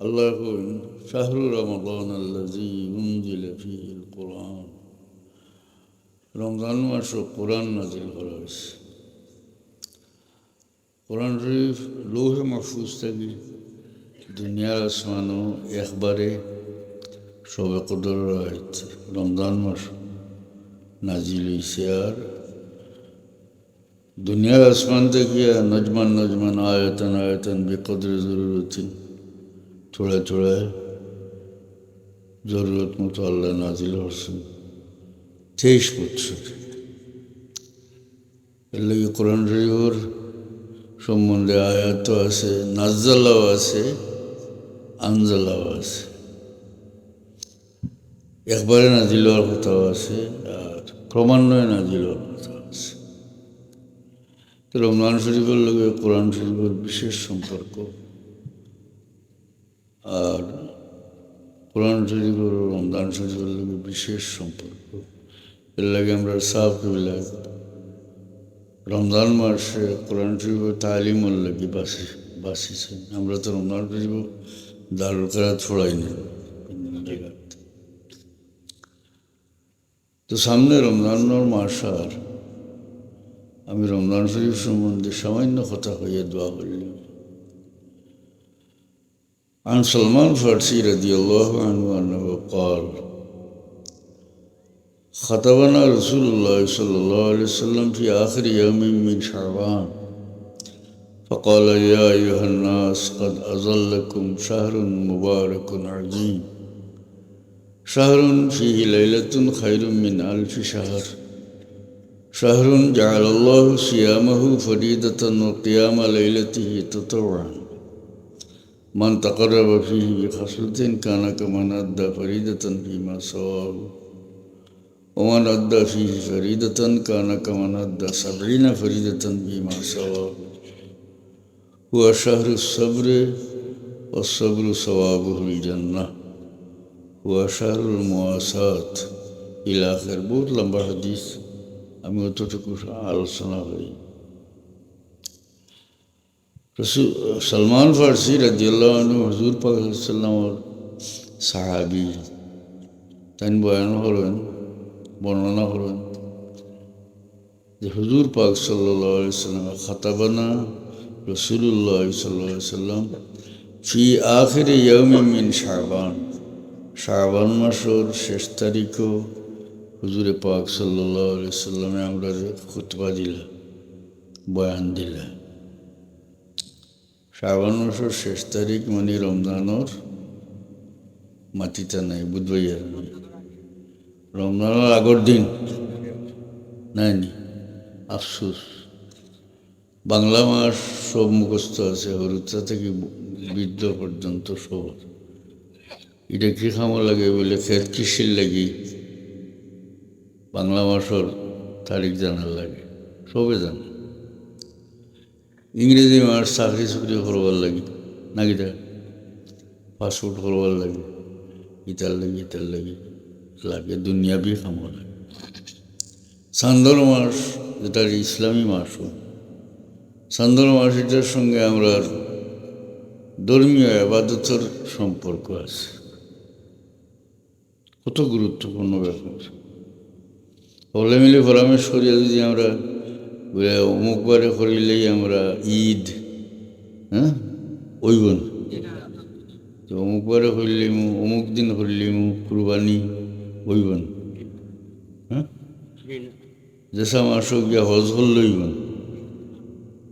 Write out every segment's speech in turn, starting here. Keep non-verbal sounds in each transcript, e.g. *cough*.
আল্লাহ coin শাহরু রমাদান আল্লাজি উনজিল ফিহিল কোরআন। রমজান মাস কোরআন নাজিল করা হয়েছে। কোরআন শরীফ লৌহে মাহফুজ থাকি দুনিয়ার আসমানও একবারে সবে কদর হয়েছে রমজান মাস নাজিল হয়েছে আর দুনিয়ার আসমান থেকে নজমান নজমান আয়তন আয়তন বেকদরে জরুরতিন থোড়া থোড়া জরুরত মতো আল্লাহ নাজিল হচ্ছেন তেইশ বছর এর লাগে কোরআন শরীফর সম্বন্ধে আয়াত আছে, নাজ্জালাও আছে, আনজালাও আছে। একবারে নাজিল হওয়ার কথাও আছে, আর ক্রমান্বয়ে নাজিল হওয়ার কথা আছে। তো রমজান শরীফের লগে কোরআন শরীফের বিশেষ সম্পর্ক আর কোরআন শরীফের ও রমজান শরীফের লগে বিশেষ সম্পর্ক। এর লাগে আমরা সাফ বিলাক রমজান মাসে কোরআন শরীফের তালিমর লাগে বাসি বাসিছে আমরা তো রমজান শরীফ দারুল করা ছড়াই না। তো সামনে রমজানোর মাস আর আমি রমজান শরীফ সম্বন্ধে সামান্য কথা হইয়া দোয়া করলাম। عن سلمان فارسي رضي الله عنه أنه قال خطبنا رسول الله صلى الله عليه وسلم في آخر يوم من شعبان فقال يا أيها الناس قد أظلكم شهر مبارك عظيم. شهر فيه ليلة خير من ألف شهر. شهر جعل الله صيامه فريدة وقيام ليلته تطوعا. من تقرب فيه بخصلة كان كمن أدى فريدة فيما سواه ومن أدى فيه فريدة كان كمن أدى سبعين فريدة فيما سواه هو شهر الصبر والصبر ثوابه الجنة هو شهر المواساة إلى آخر বহুত লম্বা হাদিস আমি অতটুকু আলোচনা করি রসুল সলমান ফার্সি রাজিয়াল্লাহ হজুর পাকাল্লামর সাহাবি তাই বয়ান হলেন বর্ণনা হলেন যে হুজুর পাক সাল্লাহ সাল্লাম খাতাবানা রসুল্লাহ সাল্লাহ সাল্লাম ফি আখের ইয়মি মিন শাহবান শাহবান মাসর শেষ তারিখও হুজুরে পাক সাল্লাহ সাল্লামে আমরা খুতবা দিলা বয়ান দিলা শ্রাবণ মাসের শেষ তারিখ মানে রমজানোর মাটিটা নাই বুধবাইয়ার নাই রমজানের আগর দিন, নাই আফসুস। বাংলা মাস সব মুখস্থ আছে হরুচা থেকে বৃদ্ধ পর্যন্ত সব। এটা কি খামো লাগে বলে খেত কৃষির লাগি বাংলা মাসের তারিখ জানার লাগে, সবে জানে। ইংরেজি মাস চাকরি চুকরি করবার লাগে নাকি তা? পাসপোর্ট করবার লাগে, ইটার লাগে ইটার লাগে লাগে দুনিয়াবি খামো লাগে। চান্দর মাস যেটা ইসলামী মাস চান্দর মাস এটার সঙ্গে আমরা ধর্মীয় আবাদতের সম্পর্ক আছে। কত গুরুত্বপূর্ণ ব্যাপার। হলে মিলে পরামর্শ করিয়া যদি আমরা বলে, অমুক বারে করিলেই আমরা ঈদ। হ্যাঁ? ওইবন তো অমুক বারে হইলিম অমুক দিন হইলিম কুরবানি ওইবন হ্যাঁ? যেসা মাসও গিয়া হজ হইবন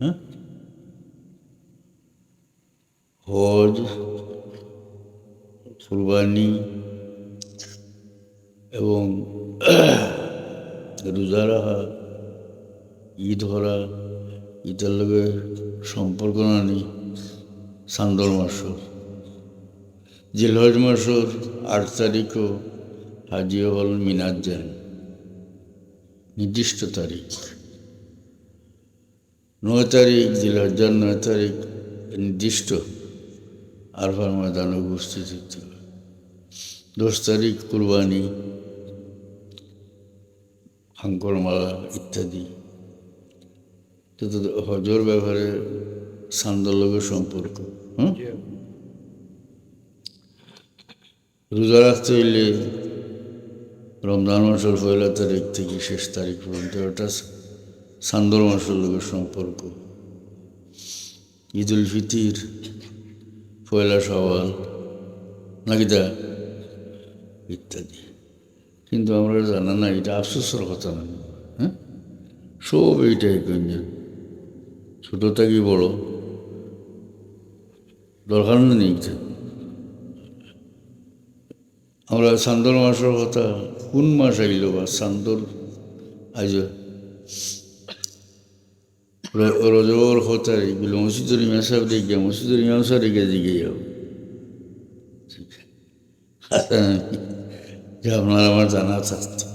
হ্যাঁ? হজ, কুরবানি এবং *clears throat* রোজা রাখা। ঈদ হরা ঈদের লগে সম্পর্ক নানি চান্দর মাসর। জিলহজ মাসর, আট তারিখও হাজি হল মিনার যান নির্দিষ্ট তারিখ। নয় তারিখ জিলহজ্জার নয় তারিখ, নির্দিষ্ট আরফার ময়দানে উপস্থিত হতে দশ তারিখ কুরবানি, হাঙ্করমালা ইত্যাদি। হজর ব্যাপারে সান্দলগের সম্পর্ক হুম? রোজা রাখতে হইলে রমজান মাসের পয়লা তারিখ থেকে শেষ তারিখ পর্যন্ত ওটা সান্দর মাসের লোকের সম্পর্ক। ঈদ উল ফিতির পয়লা সওয়াল নাকি দা ইত্যাদি। কিন্তু আমরা জানা না এটা আফসোসের কথা না হ্যাঁ? সব এইটাই কঞ্জন ছোট থাকি বড়? দরকার নেই আমরা চান্দর মাসের কথা, কোন মাস আইল বা চান্দর আইজ র- রজবর কথা এগুলো মসজিদুর ইমাম সাহেব দেখে মসজিদুর ইমাম রেখে দিকে যাও। যে আপনার আমার জানা থাকতো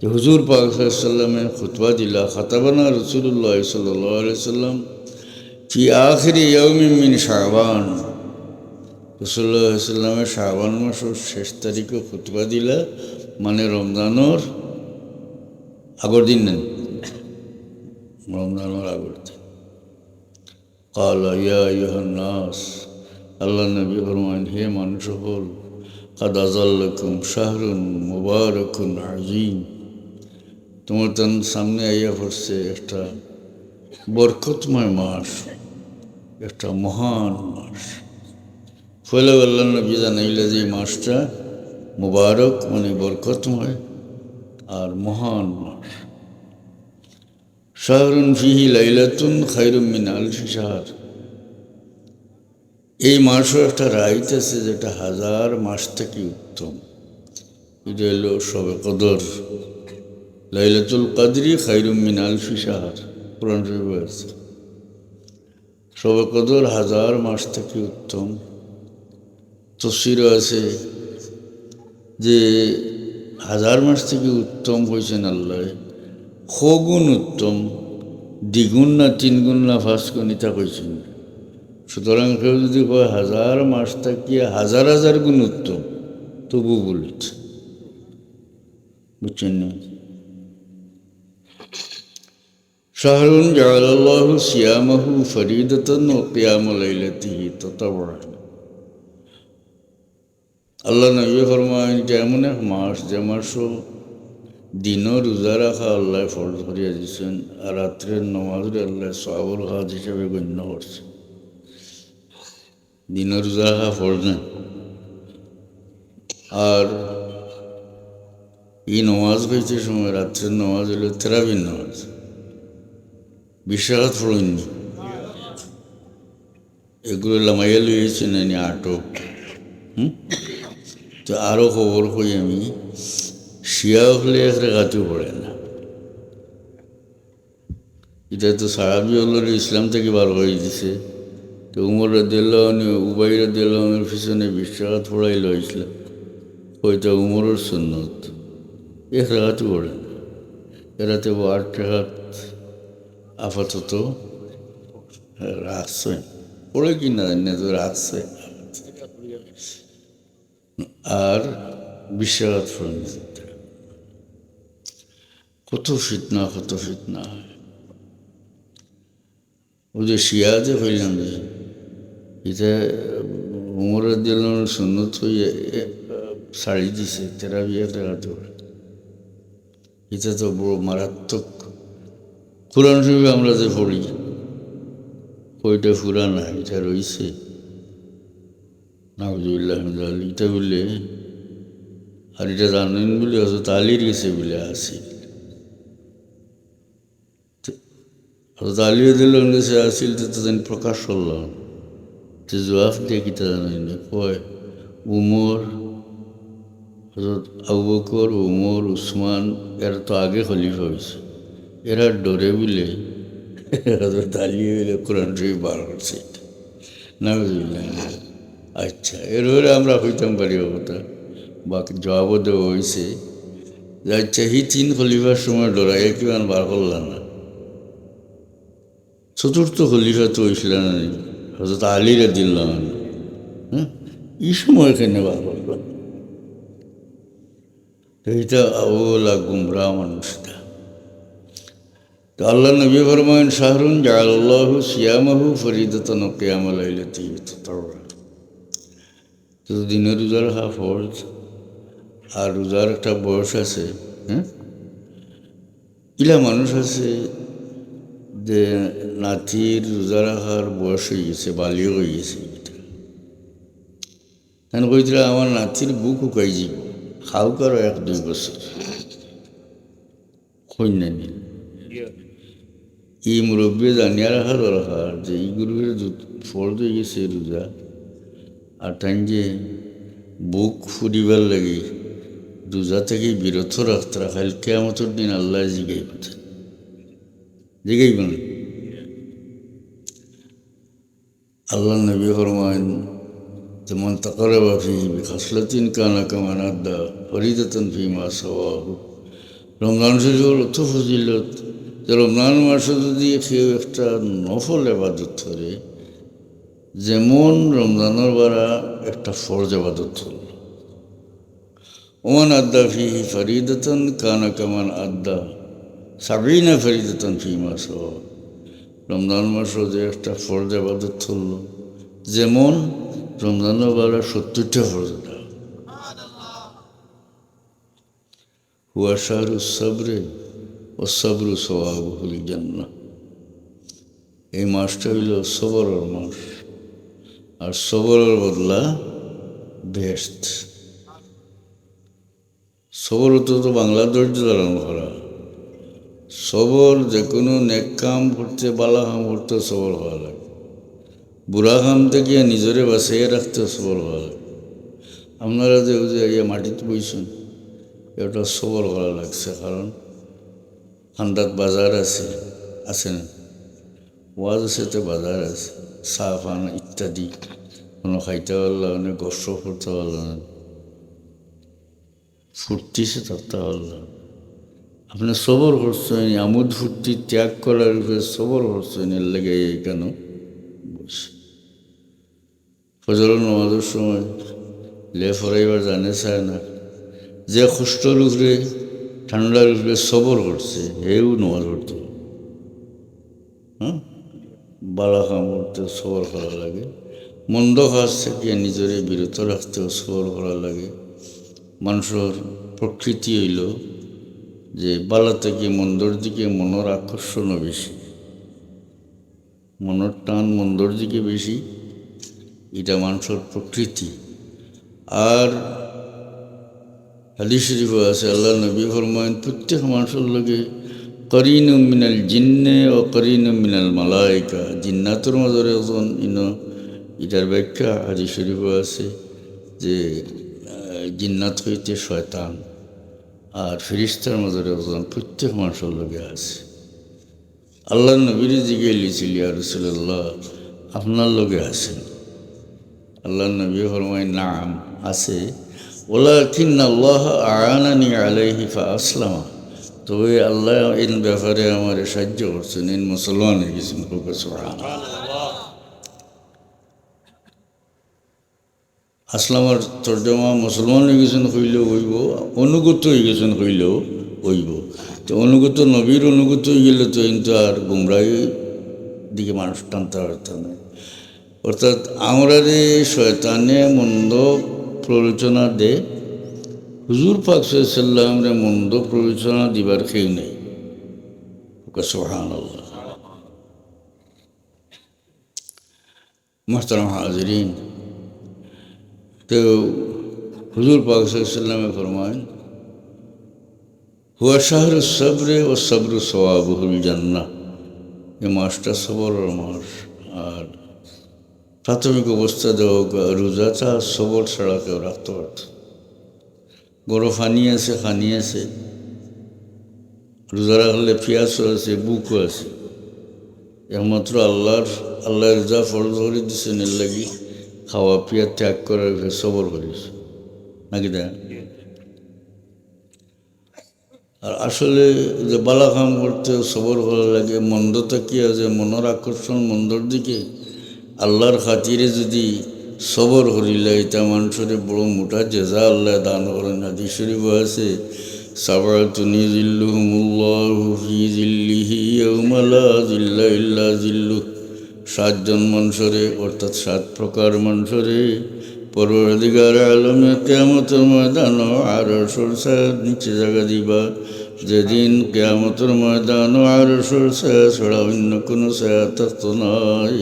যে হুজুর পাকসাল্লামে খুতবা দিলা, খাতাবানা রসুল্লাহ সাল্লাম কি আখরি ইয়মিন শাহবান রসুল্লাহ সাল্লামের শাহবান মাসের শেষ তারিখে খুতবা দিলা মানে রমজানোর আগর দিন নেন। রমজানোর আগর দিন। কাল, ইয়া আল্লাহ নবী ফরমান হে মানুষ হল কাদাজাল্লাকুম শাহরুন মুবারকুন আজিম তোমার তার সামনে আইয়া পড়ছে একটা বরকতময় মাস, একটা মহান মাস। ফলে আল্লাহ নবী জানাইলে যে মাসটা মুবারক মানে বরকতময় আর মহান মাস। শাহরুন ফিহি লাইলাতুন খাইরুম মিন আলফি শাহর। এই মাসও একটা রাইত আছে যেটা হাজার মাস থেকে উত্তম। এটা হলো সবে কদর। লাইলাতুল কাদরি খাইরুম মিন আলফি কোরআন আছে সবে কদর হাজার মাস থেকে উত্তম। তসিরও আছে যে হাজার মাস থেকে উত্তম হয়েছেন আল্লাহ। সগুণ উত্তম, দ্বিগুণ না তিনগুণ না ইতা কইছেন সুতরাং কেউ যদি কয় হাজার মাস থাকিয়ে হাজার হাজার গুণ উত্তম তবু বলেছে। বুঝছেন না? শাহরুন জালাল্লাহু সিয়ামাহু ফরিদতন ও কিয়াম লাইলাতিহি ততাওয়ান আল্লাহ নবী ফরমান এটা এমন এক মাস, যে মাসও দিনও রোজা রাখা আল্লাহ ফরজ করিয়া দিয়েছেন, আর রাত্রের নমাজরে আল্লাহ সবর কাজ হিসাবে গণ্য করছে। দিনও রোজা রাখা ফরজ না। আর এই নমাজ হয়েছে সময় রাত্রের নমাজ হলো তেরাবিন নমাজ। বিশ্বাস পড়েননি এগুলো লামাইয়া লইয়েছে না, নি আটক। হুম? তো আরও খবর কই আমি? শিয়া হলে একটা গাতেও পড়ে না। এটা তো সাহাবি হলের ইসলাম থেকে বার করে দিছে তো উমর রাদিয়াল্লাহু উবাই রাদিয়াল্লাহুর পিছনে বিশ্বাস পড়াইল ইসলাম। ওইটা উমরের সুন্নত। এক রাগাতে পড়ে না। এরাতে আট টাকাত আপাতত রাখছে। পড়ে কি না জানি তো রাখছে? আর পড়ে কত ফিতনা কত ফিতনা। ও যে শিয়া যে হইলাম যে, এটা উমরের দিল সুন্নত হইয়া শাড়ি দিছে তেরা বিয়ে দেখাতে পারে এটা তো বড় মারাত্মক কোরআন শরীফে আমরা যে পড়ি, ওইটা ফুরা না এটা রইছে। নাউজুবিল্লাহ এটা বললে আর এটা জানেন বলে অত তালির গেছে বলে আসি। হজরত আলিও দিল গেছে আসিল তো তাদের প্রকাশ করল। যে জবাব দিয়ে কিতা জানেন কয়, উমর হজরত আবু বকর, উমর, উসমান, এরা তো আগে খলিফা হয়েছে এরা ডরে বলে আলিও বলে কোরআন শরীফ বার করছে। না আচ্ছা এরপরে আমরা হইতাম পারি কথা বাকি জবাবও দেওয়া হয়েছে আচ্ছা হি তিন খলিফার সময় ডরাইয়া কিমান বার করলাম না। চতুর্থ খলিফা তো ইসলাম হজরত আলীরা দিল্লাম হ্যাঁ এই সময় এখানে বার করলাম? এইটা ওলা গুমরা মানুষটা তো আল্লাহ নবী ফরমান শাহরুন জাআল্লাহু সিয়ামাহু ফরিদতান কিয়ামাল লাইলাতি তাতাওয়া তো দিনের রোজা রাখা ফরজ আর রোজার একটা বয়স আছে হ্যাঁ? ইলা মানুষ আছে যে নাতির রোজা রাখার বয়স হয়ে গেছে, বালিও হয়ে গেছে তাই কইছিল আমার নাতির বুক শুকাই যাব খাও কারও এক দুই বছর। কন্যা নিল এই মুরব্বী জানিয়া রাখা দরকার যে এই গুরুয়ের ফল হয়ে গেছে রোজা আর তাই যে বুক ফুরিবার লাগে রোজা থেকে বিরত রাখতে রাখাল কেমতর দিন আল্লাহ জিগাই পাতেন জিগাইব না আল্লাহ নবী ফরমান যেমন তাকারবা ফি খাসলাতিন কানা কামান আদা ফরিদাতন ফি মা সওয়াহু রমজান শরীফের অত ফজিলত যে রমজান মাসে যদি কেউ একটা নফল এবাদত করে যেমন রমজানের বারা একটা ফরজ আবাদত হল ওমান আদা ফি ফরিদতন কানা কামান আদা সাবিনা ফরিদতন ফি মাস রমজান মাসও যে একটা ফরজ আবাদত হল যেমন রমজানের বারা সত্তরটা ফরজ হুয়া শাহরু সাবরে ও সাবরু সোয়াবুল জান্না এই মাসটা হইল সবরের মাস। আর সবরের বদলা বেস্ট সবর তো বাংলা ধৈর্য ধারণ করা। সবর যে কোনো নেক কাম করতে বালা কাম করতে সবর হওয়া লাগে। বুড়া কাম থেকে নিজরে বাঁচিয়ে রাখতে সবর হওয়া লাগে। আপনারা যে মাটিতে বইছেন, এটা সবর করা লাগছে। কারণ ঠান্ডাত বাজার আছে আছে না? ওয়াজ আছে তো বাজার আছে। চা পান ইত্যাদি। কোনো খাইতে পারলাম না, গস্ত করতে পারলাম না। ফুর্তিছে থাকতে পারলাম আপনি সবর করছেন, আমোদ ফুর্তি ত্যাগ করার উপরে সবর করছেন, এর লেগে কেন বসে ফজল নামাজের সময় লে ফরাইবার জানে চায় না। যে কষ্টর উপরে ঠান্ডার উপরে সবর করছে হেও নামাজ পড়তে। হ্যাঁ? বালা কাম করতে সবর করা লাগে। মন্দ কাজ থেকে নিজের বিরত রাখতেও সবর করা লাগে। মানুষের প্রকৃতি হইল যে বালা থেকে মন্দর দিকে মনের আকর্ষণও বেশি। মনের টান মন্দর দিকে বেশি, এটা মানুষের প্রকৃতি। আর হাদিস শরীফ আছে আল্লাহ নবী ফরমায়ন প্রত্যেক মানুষের লগে করিন মিনাল জিন্নে ও করিন মিনাল মালাইকা জিন্নাতর মাজরে একজন ইন ইটার ব্যাখ্যা হাদিস শরীফ আছে যে জিন্নাত হইতে শয়তান আর ফিরিস্তার মাজরে একজন প্রত্যেক মানুষের লগে আছে আল্লাহ নবীর জিগে লিছিল রসুল্লাহ আপনার লগে আছেন আল্লাহ নবী ফরমায় নাম আছে ওলাকিন আল্লাহ আয়ানানি আলাইহি ফা আসলামা তবে আল্লাহ ইন ব্যাপারে আমার সাহায্য করছেন ইন মুসলমান হয়ে গেছেন আসলামার তর্জমা মুসলমান হয়ে গেছেন হইলেও হইব, অনুগত হয়ে গেছেন হইলেও হইব। তো অনুগত নবীর অনুগত হয়ে গেলে তো কিন্তু আর গুমরাই দিকে মানুষ টানতে পারতাম না। অর্থাৎ আমরা শয়তানে মন্দ প্ররোচনা দে। হুজুর পাক সাল্লামরে মন্দ প্ররোচনা দিবার কেউ নেই। সোহান মোহতারাম হাজরিন। তো হুজুর পাক সাল্লামে ফরমায় হুয়া শাহর সবরে ও সবর সওয়াবুল জান্না এই মাসটা সবরের মাস, আর প্রাথমিক অবস্থা রোজাটা সবর ছাড়া কেউ রাখতে পারত। গরো ফানি আছে খানি আছে রোজা রাখলে পিয়াসও আছে বুকও আছে একমাত্র আল্লাহর আল্লাহ রোজা ফরজ করে দিছে এর লাগি খাওয়া পিয়া ত্যাগ করার সবর করিস নাকি দেখ? আর আসলে যে বালা কাম করতে সবর ভালো লাগে মন্দটা কি আছে? মনের আকর্ষণ মন্দর দিকে? আল্লাহর খাতিরে যদি সবর করিলে এটা মানুষের বড় মোটা জেজা আল্লাহ দান করেন। হাদি শরীফ আছে জিল্লা ইল্লা জিল্লু সাতজন মানুষরে, অর্থাৎ সাত প্রকার মানুষরে পরবর্তীকার আলমে কেয়ামতের ময়দান আরও সরষার নিচে জায়গা দিবা। যেদিন কেয়ামতের ময়দান আরও সরষা ছাড়া অন্য কোনো ছায়া থাকতো নয়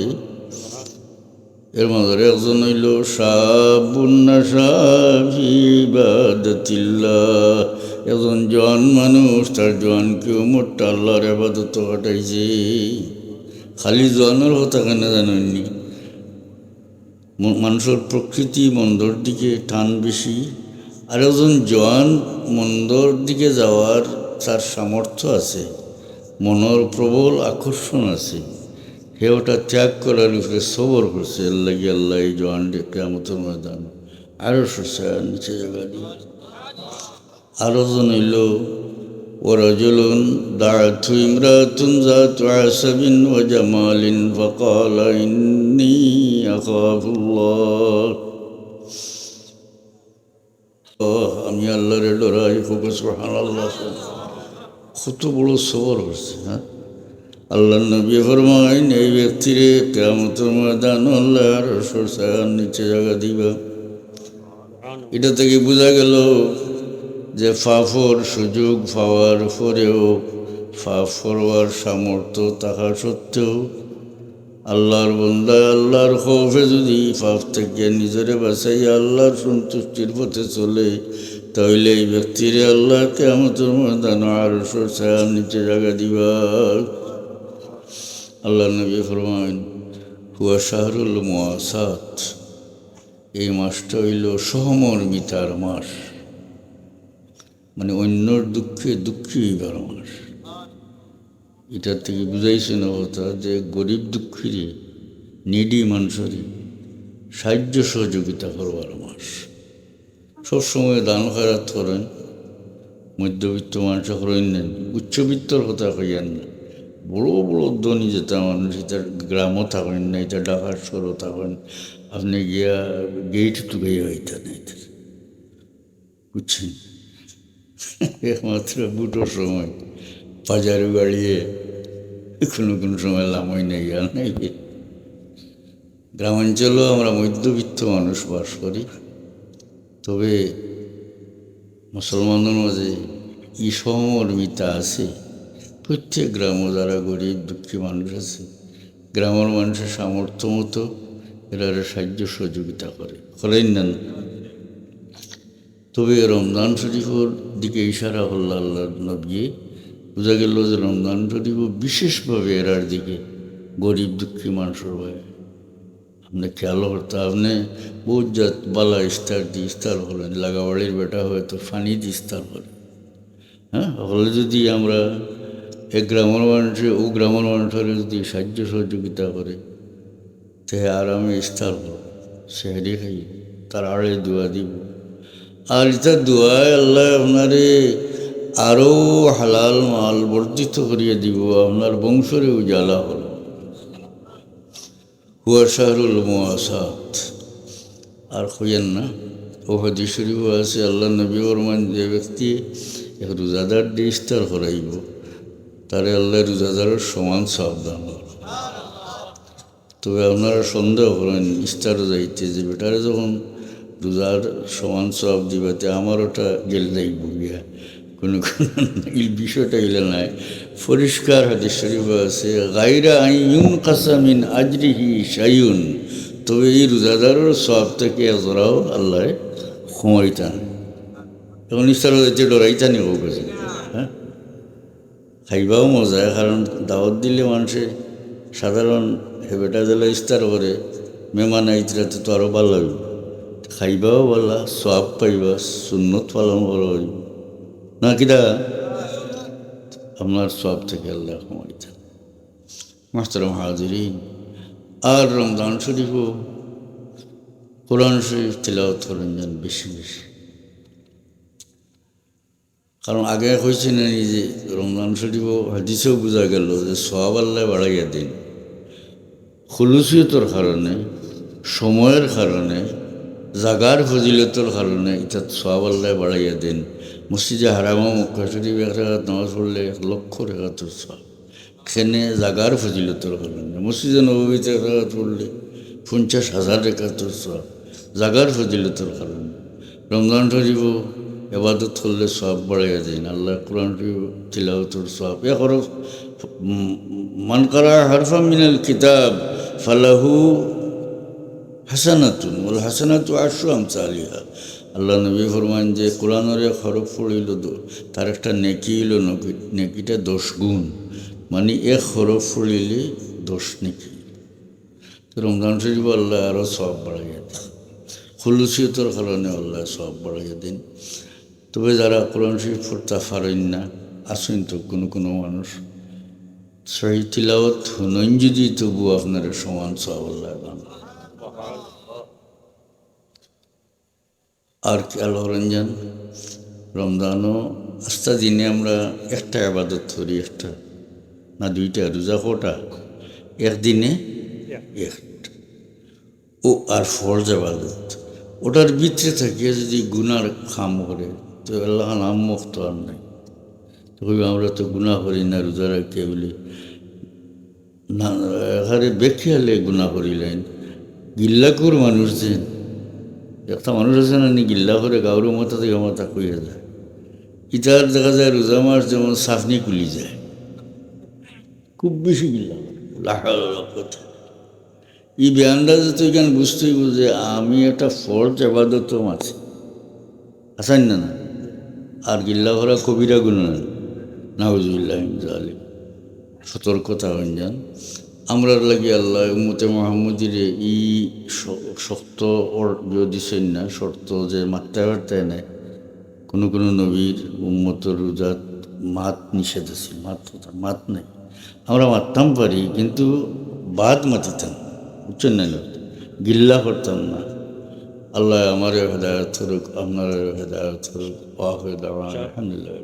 এর মধ্যে একজন হইল সাবুন্নাসাবিবাদতিল্লাহ একজন জোয়ান মানুষ, তার জোয়ানকেও মোটটা আল্লাহর আবাদত কাটাইছে খালি জোয়ানের কথা কেন জানেননি? মানুষের প্রকৃতি মন্দর দিকে টান বেশি। আর একজন জোয়ান মন্দর দিকে যাওয়ার তার সামর্থ্য আছে। মনের প্রবল আকর্ষণ আছে। হে ওটা ত্যাগ করার উপরে সবর করছে আল্লাহ আল্লাহ এই জোয়ান কেমতের ময়দান আরও সরষা নিচে জায়গা দিয়ে আরো জন হইল ورجل دعته امرأة ذات عصب وجمال فقال إني أخاف الله আহ, আমি আল্লাহরে ডরাই খুব সুহান আল্লাহ কত বড় সবর হচ্ছে হ্যাঁ আল্লাহ নবী ফরমাইন এই ব্যক্তিরে কেমতের ময়দান আল্লাহর সরষার নিচে জায়গা দিবা। এটা থেকে বোঝা গেল যে ফাফর সুযোগ পাওয়ার পরেও ফাফ করবার সামর্থ্য তাহা সত্ত্বেও আল্লাহর বন্দা, আল্লাহর খৌফে যদি ফাফ থেকে নিজেরে বাঁচাই আল্লাহর সন্তুষ্টির পথে চলে, তাহলে এই ব্যক্তিরে আল্লাহ কেমতের ময়দান আর ছায়া নিচে জায়গা দিবা। আল্লাহ নবী ফরমান হুয়া শাহরুল মুআসাত এই মাসটা হইল সহমর্মিতার মাস। মানে অন্যর দুঃখে দুঃখী হইবার মাস। এটার থেকে বুঝাইছে না কথা যে গরিব দুঃখীরে, নিডি মানুষেরই সাহায্য সহযোগিতা করবার মাস। সবসময় দান খারাত করেন, মধ্যবিত্ত মানুষ করেন নেন উচ্চবিত্তর কথা কইয়ান না। বড় বড় ধনী যেটা মানুষ এটা গ্রামও থাকেন না, এটা ঢাকার শহরও থাকেন। আপনি গিয়া গেট টুকাইয়া হইতেন এটার বুঝছেন? একমাত্র বুটোর সময়। বাজারে বাড়িয়ে কোনো কোনো সময় লামই নেই আর নেই। গ্রামাঞ্চলেও আমরা মধ্যবিত্ত মানুষ বাস করি। তবে মুসলমানদের মাঝে ই সমর্মিতা আছে। প্রত্যেক গ্রামও যারা গরিব, দুঃখী মানুষ আছে, গ্রামের মানুষের সামর্থ্য মতো এরা সাহায্য সহযোগিতা করে, করেন না। তবে রমজান শরীফের দিকে ইশারা হল আল্লাহ নবী, বোঝা গেল যে রমজান শরীফও বিশেষভাবে এরার দিকে গরিব, দুঃখী মানুষের ভাই আপনি খেয়াল করতে আপনি বহুত জাত বালা ইস্তার দিয়ে ইস্তার হলেন লাগাবাড়ির বেটা হয়তো ফানি দিয়ে ইস্তার হলেন হ্যাঁ হলে যদি আমরা এক গ্রামের মানুষে ও গ্রামের মানুষের যদি সাহায্য সহযোগিতা করে, তে আর আমি ইস্তার হব সেহারি খাই তার আড়ে দোয়া দিব। আর এটা দোয়ায় আল্লাহ আপনারে আরও হালাল মাল বর্ধিত করিয়ে দিব, আপনার বংশরে উজালা হল। হুয়া শাহরুল মুআসাত। আর হইয়েন না, ও হাদিস শরীফ আছে, আল্লাহ নবী বরমান যে ব্যক্তি রোজাদার দিয়ে ইস্তার করাইব। তারে আল্লাহ রোজাদারের সমান সাবধান। তবে আপনারা সন্দেহ করেন ইস্তারও যাইতে যে বেটারে যখন রোজার সমান সব দিবাতে আমার ওটা গেল যাই বুঝিয়া কোনো বিষয়টা গেলে নাই। পরিষ্কার হাদিস শরীফ আছে গাইরা আইন কাসামিন আজরিহি সাইউন তবে এই রোজাদারের সব থেকে এজরাও আল্লাহ ক্ষমরিতা এখন ইস্তারও যাইতে ডরাইতা নেব কাছে হ্যাঁ খাইবাও মজা, কারণ দাওয়াত দিলে মানুষে সাধারণ হেবেটা দিলে ইস্তার করে, মেহমান আইতরাতে তো আরও ভালো লাগবে খাইবাও বলা সব পাইবা, সুন্নত পালন করা হইব। না কিনা আপনার সব থেকে আল্লাহ ক্ষমাইতেন মাস্টারম হাজিরিন। আর রমজান শরীফও কোরআন শরীফ তিলাওয়াত করেন বেশি বেশি। কারণ আগে হয়েছে না যে রমজান শরীফও হাদিসেও বোঝা গেল যে সব আল্লাহ বাড়াইয়া দিন। খুলুসিয়তর কারণে, সময়ের কারণে, জাগার ফজিলতর কারণে এটা সব আল্লাহ বাড়াইয়া দিন। মসজিদে হারামা মক্কা শরীফ এক রেখাত নামাজ পড়লে এক লক্ষ রেখাতর সব খেনে জাগার ফজিলতর কারণে, মসজিদে নবীতে এক রেখাত পড়লে পঞ্চাশ হাজার রেখাতর সব জাগার ফজিলতর কারণে। রমজান শরীফ এবাদত করলে সব বাড়াইয়া না আল্লাহ কোরআন শরীফ তিলাওতর সব এ হরফ মান করা হরফা মিনাল কিতাব, ফালাহু হাসানাতুন ওল হাসানাতু আশু আমসালিহা। আল্লাহ নবী ফরমান যে কোরআনের এক হরফ পড়িল তার একটা নেকি হইল নকি- নেকিটা দশ গুণ। মানে এক হরফ পড়িলে দশ নেকি। রমজান শরীফ আল্লাহ আরও সব বাড়াইয়া দেন। খুলুসিয়তর কারণে আল্লাহ সব বাড়াইয়া দিন। তবে যারা কোরআন শরীফ পড়তে পারেন না আসেন তো কোনো কোনো মানুষ। সেই তিলাওয়াত হুনইন যদি, তবু আপনার সমান সব আল্লাহ দান আর কি আল্লাহ রঞ্জন রমজানও আস্তা দিনে আমরা একটা আবাদত করি, একটা না দুইটা, রোজা কটা? একদিনে একটা। ও আর ফরজ আবাদত ওটার ভিতরে থাকিয়ে যদি গুনার খাম করে তো আল্লাহ নাম মুক্ত আর নাই। তো কইবে আমরা তো গুণা করি না, রোজা রাখে বলি না এখানে বেখিয়ালে গুণা করিলেন গিল্লাকুর মানুষ যেন একটা মানুষ আছে না গিল্লা করে গাউরের মাথা থেকে মাথা কইয়া যায়। ইতার দেখা যায় রোজা মাস যেমন সাফনি কুলি যায়। খুব বেশি গিল্লা লাহাল কথা এই বেআন্দাজে তো এখানে বুঝতেই বুঝে আমি একটা ফর্জ আবাদত আছে আসান না না? আর গিল্লা ভরা কবিরা নাউজুল্লাহ জালিম সতর্কতা হয়ে যান। আমরা লাগি আল্লাহ উম্মতে মোহাম্মদিরে ই শক্ত ওর দিছেন না, শর্ত যে মারতে পারতে নেয়, কোনো কোনো নবীর উম্মত রোজাত মাত নিষেধ আছে। মাত কথা, মাত নেই। আমরা মারতাম পারি, কিন্তু বাদ মাতিতাম। লোক? গিল্লা করতাম না। আল্লাহ আমার হেদায়ত করুক আপনার হেদায়ত করুক ওয়াহ আলহামদুলিল্লাহ